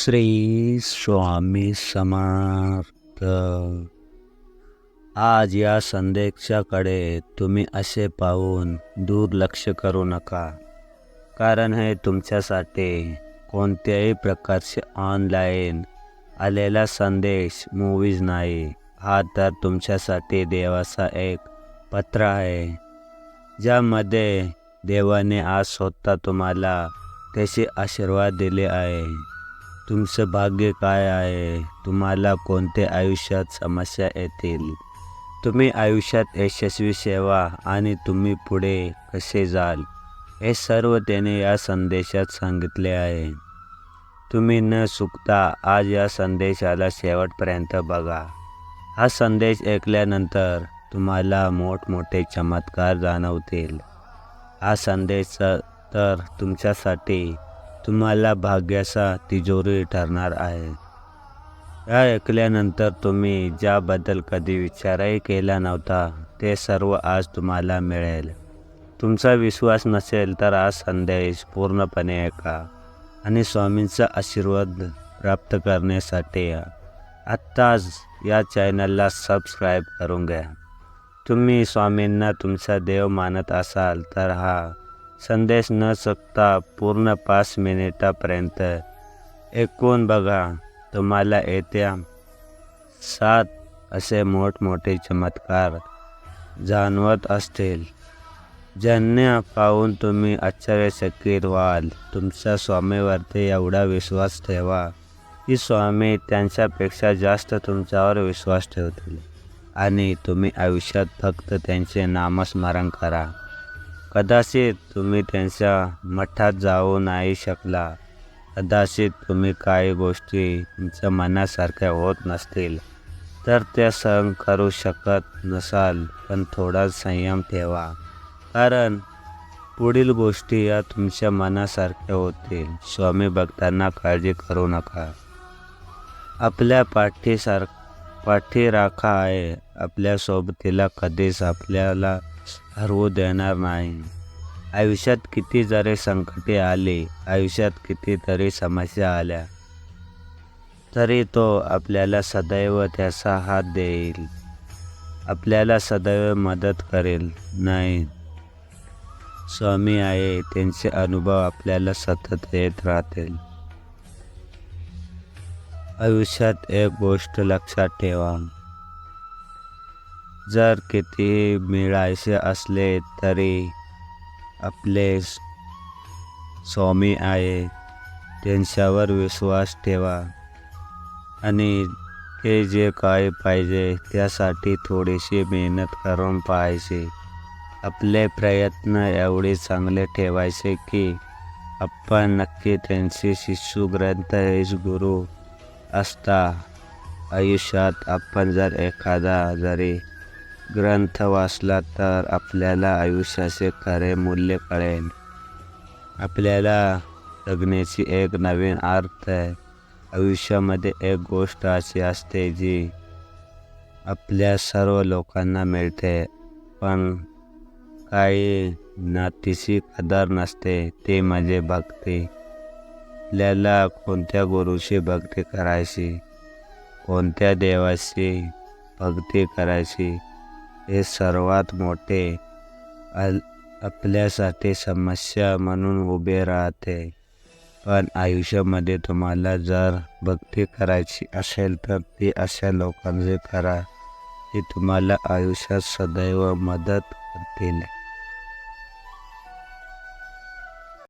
श्री स्वामी समर्थ. आज या संदेशाकडे तुम्ही असे पाहून दुर्लक्ष करू नका. कारण हे तुमच्यासाठी कोणत्याही प्रकारचे ऑनलाईन आलेला संदेश मूवीज नाही. हा तर तुमच्यासाठी देवाचा एक पत्र आहे. ज्यामध्ये देवाने आज स्वतः तुम्हाला त्याचे आशीर्वाद दिले आहे. तुमचं भाग्य काय आहे? तुम्हाला कोणते आयुष्यात समस्या येतील? तुम्ही आयुष्यात यशस्वी सेवा आणि तुम्ही पुढे कसे जाल? हे सर्व त्याने या संदेशात सांगितले आहे. तुम्ही न चुकता आज या संदेशाला शेवटपर्यंत बघा. हा संदेश ऐकल्यानंतर तुम्हाला मोठमोठे चमत्कार जाणवतील. हा संदेश तर तुमच्यासाठी तुम्हाला भाग्याचा तिजोरी ठरणार आहे. या ऐकल्यानंतर तुम्ही ज्याबद्दल कधी विचारही केला नव्हता ते सर्व आज तुम्हाला मिळेल. तुमचा विश्वास नसेल तर आज संदेश पूर्णपणे ऐका आणि स्वामींचा आशीर्वाद प्राप्त करण्यासाठी आत्ताच या चॅनलला सबस्क्राईब करून घ्या. तुम्ही स्वामींना तुमचा देव मानत असाल तर हा संदेश न चुकता पूर्ण पाच मिनिटापर्यंत ऐकून बघा तुम्हाला येत्या सात असे मोठमोठे चमत्कार जाणवत असतील. ज्यांना पाहून तुम्ही आश्चर्यचकित व्हाल तुमच्या स्वामीवरती एवढा विश्वास ठेवा की स्वामी त्यांच्यापेक्षा जास्त तुमच्यावर विश्वास ठेवतील. आणि तुम्ही आयुष्यात फक्त त्यांचे नामस्मरण करा. कदाचित तुम्ही त्यांच्या मठात जाऊ नाही शकला. कदाचित तुम्ही काही गोष्टी तुमच्या मनासारख्या होत नसतील. तर त्या सहन करू शकत नसाल पण थोडा संयम ठेवा. कारण पुढील गोष्टी या तुमच्या मनासारख्या होतील. स्वामी भक्तांना काळजी करू नका. आपल्या पाठीसार पाठी राखा आहे. आपल्या सोबतीला कधीच आपल्याला हरवू देणार नाही आयुष्यात किती जरी संकटे आली आयुष्यात कितीतरी समस्या आल्या तरी तो आपल्याला सदैव त्याचा हात देईल. आपल्याला सदैव मदत करेल. नाही. स्वामी आहे त्यांचे अनुभव आपल्याला सतत येत राहतील. आयुष्यात एक गोष्ट लक्षात ठेवा. जर किती मिळायचे असले तरी आपले स्वामी आहे त्यांच्यावर विश्वास ठेवा. आणि ते जे काय पाहिजे त्यासाठी थोडीशी मेहनत करून पाहायचे. आपले प्रयत्न एवढे चांगले ठेवायचे की आपण नक्की त्यांचे शिशु ग्रंथ हेच गुरु असता. आयुष्यात आपण जर एखादा जरी ग्रंथ वाचला तर आपल्याला आयुष्याचे खरे मूल्य कळेल. आपल्याला जगण्याची एक नवीन अर्थ आहे. आयुष्यामध्ये एक गोष्ट अशी असते जी आपल्या सर्व लोकांना मिळते पण काही नातीची कदर नसते ते म्हणजे भक्ती. आपल्याला कोणत्या गुरुची भक्ती करायची कोणत्या देवाची भक्ती करायची हे सर्वात मोठे अल आपल्यासाठी समस्या म्हणून उभे राहते. पण आयुष्यामध्ये तुम्हाला जर भक्ती करायची असेल तर ती अशा लोकांचे करा की तुम्हाला आयुष्यात सदैव मदत करतील.